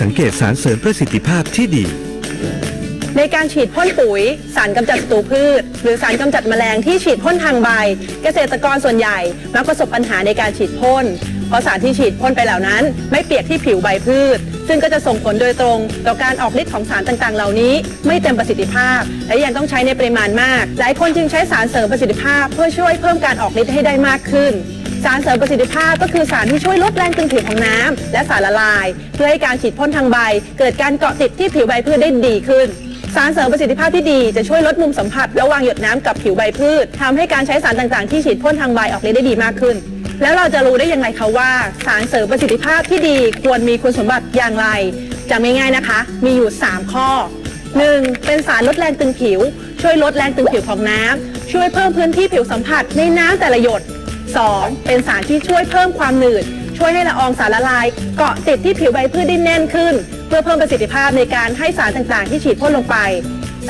สังเกตสารเสริมประสิทธิภาพที่ดี ในการฉีดพ่นปุ๋ย สารกำจัดศัตรูพืช หรือสารกำจัดแมลงที่ฉีดพ่นทางใบ เกษตรกรส่วนใหญ่มักประสบปัญหาในการฉีดพ่นเพราะสารที่ฉีดพ่นไปเหล่านั้น ไม่เปียกที่ผิวใบพืช ซึ่งก็จะส่งผลโดยตรง ต่อการออกฤทธิ์ของสารต่างๆ เหล่านี้ ไม่เต็มประสิทธิภาพ และยังต้องใช้ในปริมาณมาก หลายคนจึงใช้สารเสริมประสิทธิภาพ เพื่อช่วยเพิ่มการออกฤทธิ์ให้ได้มากขึ้น สารเสริมประสิทธิภาพก็คือสารที่ช่วยลดแรงตึงผิวของน้ำและสารละลาย เพื่อให้การฉีดพ่นทางใบ เกิดการเกาะติดที่ผิวใบพืชได้ดีขึ้น สารเสริมประสิทธิภาพที่ดีจะช่วยลดมุมสัมผัสระหว่างหยดน้ำกับผิวใบพืชทำให้การใช้สารต่างๆที่ฉีดพ่นทางใบออกฤทธิ์ได้ดีมากขึ้น แล้วเราจะรู้ได้ยังไงคะว่า สารเสริมประสิทธิภาพที่ดีควรมีคุณสมบัติอย่างไรจำง่ายๆนะคะ มีอยู่ 3 ข้อ 1. เป็นสารลดแรงตึงผิว ช่วยลดแรงตึงผิวของน้ำช่วยเพิ่มพื้นที่ผิวสัมผัสในน้ำแต่ละหยด 2. เป็นสารที่ช่วยเพิ่มความหนืด ช่วยให้ละอองสารละลาย เกาะติดที่ผิวใบพืชได้แน่นขึ้น เพื่อเพิ่มประสิทธิภาพในการให้สารต่างๆ ที่ฉีดพ่นลงไป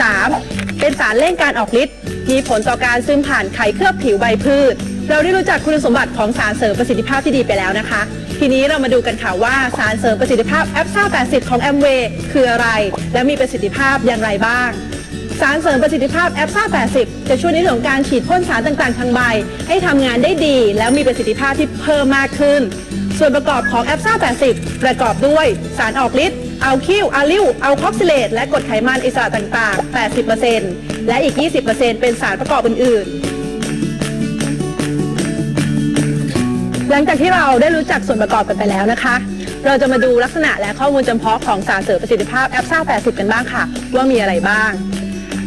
3. เป็นสารเร่งการออกฤทธิ์มีผลต่อการซึมผ่านไขเคลือบผิวใบพืช เราได้รู้จักคุณสมบัติของสารเสริมประสิทธิภาพที่ดีไปแล้วนะคะ ทีนี้เรามาดูกันค่ะว่าสารเสริมประสิทธิภาพแอปซ่า80 ของแอมเวย์คืออะไร และมีประสิทธิภาพอย่างไรบ้าง สารเสริมประสิทธิภาพแอปซ่า 80 จะช่วยในเรื่องของการฉีดพ่นสารต่างๆ ทางใบ ให้ทำงานได้ดี แล้วมีประสิทธิภาพที่เพิ่มมากขึ้น ส่วนประกอบของแอปซ่า 80 ประกอบด้วยสารออกฤทธิ์อัลคิลอะลิวอัลคอกซิเลตและกรดไขมันอิสระต่างๆ 80%และอีก 20%เป็นสารประกอบอื่น ๆหลังจากที่เราได้รู้จักส่วนประกอบกันไปแล้วนะคะ เราจะมาดูลักษณะและข้อมูลจำเพาะของสารเสริมประสิทธิภาพแอปซ่า80 กันบ้างค่ะ ว่ามีอะไรบ้าง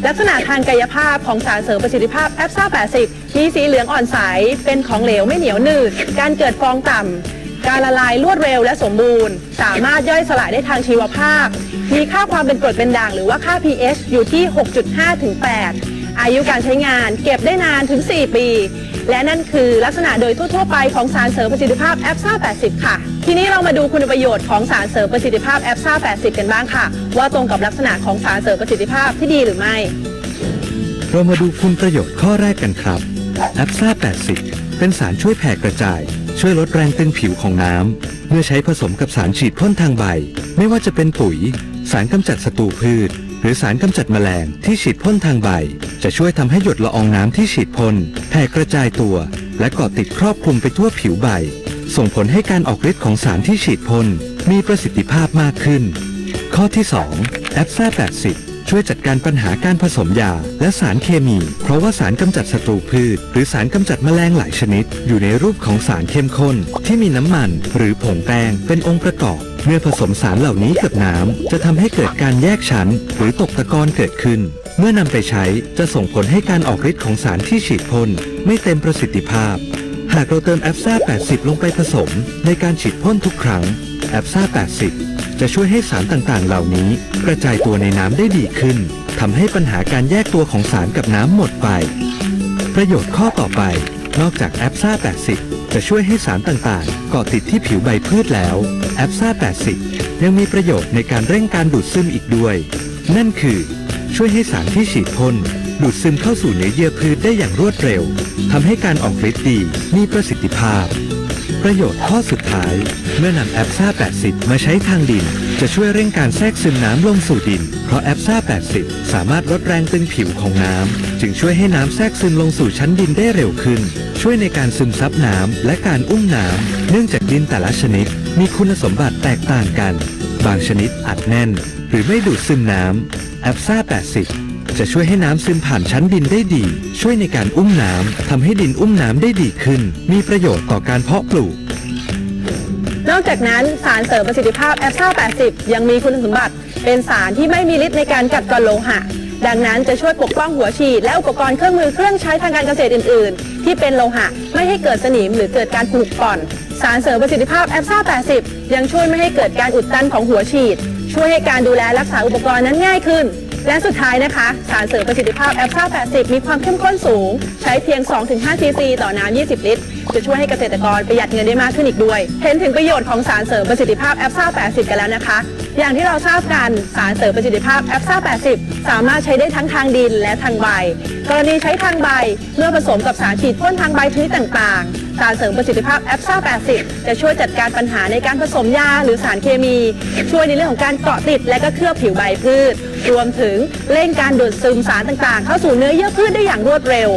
ลักษณะทางกายภาพของสารเสริมประสิทธิภาพแอปซ่า80 มีสีเหลืองอ่อนใส เป็นของเหลวไม่เหนียวหนืด การเกิดฟองต่ำ การละลายรวดเร็วและสมบูรณ์ สามารถย่อยสลายได้ทางชีวภาพ มีค่าความเป็นกรดเป็นด่างหรือว่าค่า pH อยู่ที่ 6.5 ถึง 8 อายุการใช้งานเก็บได้นานถึง 4 ปี และนั่นคือลักษณะโดยทั่วๆไปของสารเสริมประสิทธิภาพแอปซ่า80 ค่ะ ทีนี้เรามาดูคุณประโยชน์ของสารเสริมประสิทธิภาพแอปซ่า80 กันบ้างค่ะ ว่าตรงกับลักษณะของสารเสริมประสิทธิภาพที่ดีหรือไม่ เรามาดูคุณประโยชน์ข้อแรกกันครับแอปซ่า80 เป็นสารช่วยแผ่กระจาย ช่วยลดแรงตึงผิวของน้ำ เมื่อใช้ผสมกับสารฉีดพ่นทางใบ ไม่ว่าจะเป็นปุ๋ย สารกำจัดศัตรูพืช หรือสารกำจัดแมลงที่ฉีดพ่นทางใบ จะช่วยทำให้หยดละอองน้ำที่ฉีดพ่นแผ่กระจายตัว และเกาะติดครอบคลุมไปทั่วผิวใบ ส่งผลให้การออกฤทธิ์ของสารที่ฉีดพ่นมีประสิทธิภาพมากขึ้น ข้อที่ 2 แอปซ่า80 ช่วยจัดการปัญหาการผสมยา และสารเคมี เพราะว่าสารกำจัดศัตรูพืช หรือสารกำจัดแมลงหลายชนิด อยู่ในรูปของสารเข้มข้น ที่มีน้ำมันหรือผงแป้งเป็นองค์ประกอบ เมื่อผสมสารเหล่านี้กับน้ำจะทำให้เกิดการแยกชั้น หรือตกตะกอนเกิดขึ้นเมื่อนำไปใช้จะส่งผลให้การออกฤทธิ์ของสารที่ฉีดพ่นไม่เต็มประสิทธิภาพ หากเราเติมแอปซ่า80 ลงไปผสม ในการฉีดพ่นทุกครั้งแอปซ่า80 จะช่วยให้สารต่างๆ เหล่านี้ กระจายตัวในน้ำได้ดีขึ้นทำให้ปัญหาการแยกตัวของสารกับน้ำหมดไป ประโยชน์ข้อต่อไป นอกจากแอปซ่า80 จะช่วยให้สารต่างๆ เกาะติดที่ผิวใบพืชแล้วแอปซ่า80 ยังมีประโยชน์ในการเร่งการดูดซึมอีกด้วย นั่นคือ ช่วยให้สารที่ฉีดพ่น ดูดซึมเข้าสู่เนื้อเยื่อพืชได้อย่างรวดเร็วทำให้การออกฤทธิ์ดีมีประสิทธิภาพ ประโยชน์ข้อสุดท้าย เมื่อนำแอปซ่า 80 มาใช้ทางดิน จะช่วยเร่งการแทรกซึมน้ำลงสู่ดิน เพราะแอปซ่า 80 สามารถลดแรงตึงผิวของน้ำ จึงช่วยให้น้ำแทรกซึมลงสู่ชั้นดินได้เร็วขึ้น ช่วยในการซึมซับน้ำและการอุ้มน้ำเนื่องจากดินแต่ละชนิด มีคุณสมบัติแตกต่างกัน บางชนิดอัดแน่น หรือไม่ดูดซึมน้ำแอปซ่า 80 จะช่วยให้น้ำซึมผ่านชั้นดินได้ดี ช่วยในการอุ้มน้ำทำให้ดินอุ้มน้ำได้ดีขึ้น มีประโยชน์ต่อการเพาะปลูก นอกจากนั้นสารเสริมประสิทธิภาพแอปซ่า80 ยังมีคุณสมบัติ เป็นสารที่ไม่มีฤทธิ์ในการกัดกร่อนโลหะ ดังนั้นจะช่วยปกป้องหัวฉีดและอุปกรณ์เครื่องมือเครื่องใช้ทางการเกษตรอื่น ๆ ที่เป็นโลหะ ไม่ให้เกิดสนิมหรือเกิดการผุก่อน สารเสริมประสิทธิภาพแอปซ่า80 ยังช่วยไม่ให้เกิดการอุดตันของหัวฉีด ช่วยให้การดูแลรักษาอุปกรณ์นั้นง่ายขึ้น และสุดท้ายนะคะ สารเสริมประสิทธิภาพแอปซ่า80 มีความเข้มข้นสูง ใช้เพียง 2-5 ซีซี ต่อน้ำ 20 ลิตร จะช่วยให้เกษตรกรประหยัดเงินได้มากขึ้นอีกด้วย เห็นถึงประโยชน์ของสารเสริมประสิทธิภาพแอปซ่า80 กันแล้วนะคะ อย่างที่เราทราบกันสารเสริมประสิทธิภาพแอปซ่า80 สามารถใช้ได้ทั้งทางดินและทางใบ กรณีใช้ทางใบเมื่อผสมกับสารฉีดพ่นทางใบชนิดต่างๆ สารเสริมประสิทธิภาพแอปซ่า80 จะช่วยจัดการปัญหาในการผสมยาหรือสารเคมี ช่วยในเรื่องของการเกาะติดและก็เคลือบผิวใบพืช รวมถึงเร่งการดูดซึมสารต่างๆ เข้าสู่เนื้อเยื่อพืชได้อย่างรวดเร็ว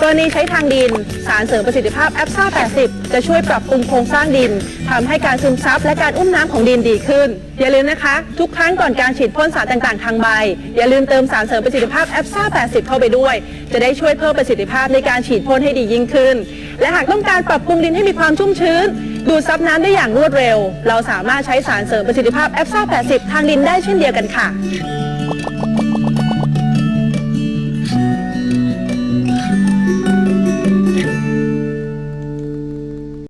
กรณีใช้ทางดิน สารเสริมประสิทธิภาพแอปซ่า 80 จะช่วยปรับปรุงโครงสร้างดินทำให้การซึมซับและการอุ้มน้ำของดินดีขึ้น อย่าลืมนะคะ ทุกครั้งก่อนการฉีดพ่นสารต่างๆ ทางใบ อย่าลืมเติมสารเสริมประสิทธิภาพแอปซ่า 80 เข้าไปด้วย จะได้ช่วยเพิ่มประสิทธิภาพในการฉีดพ่นให้ดียิ่งขึ้น และหากต้องการปรับปรุงดินให้มีความชุ่มชื้น ดูดซับน้ำได้อย่างรวดเร็ว เราสามารถใช้สารเสริมประสิทธิภาพแอปซ่า 80 ทางดินได้เช่นเดียวกันค่ะ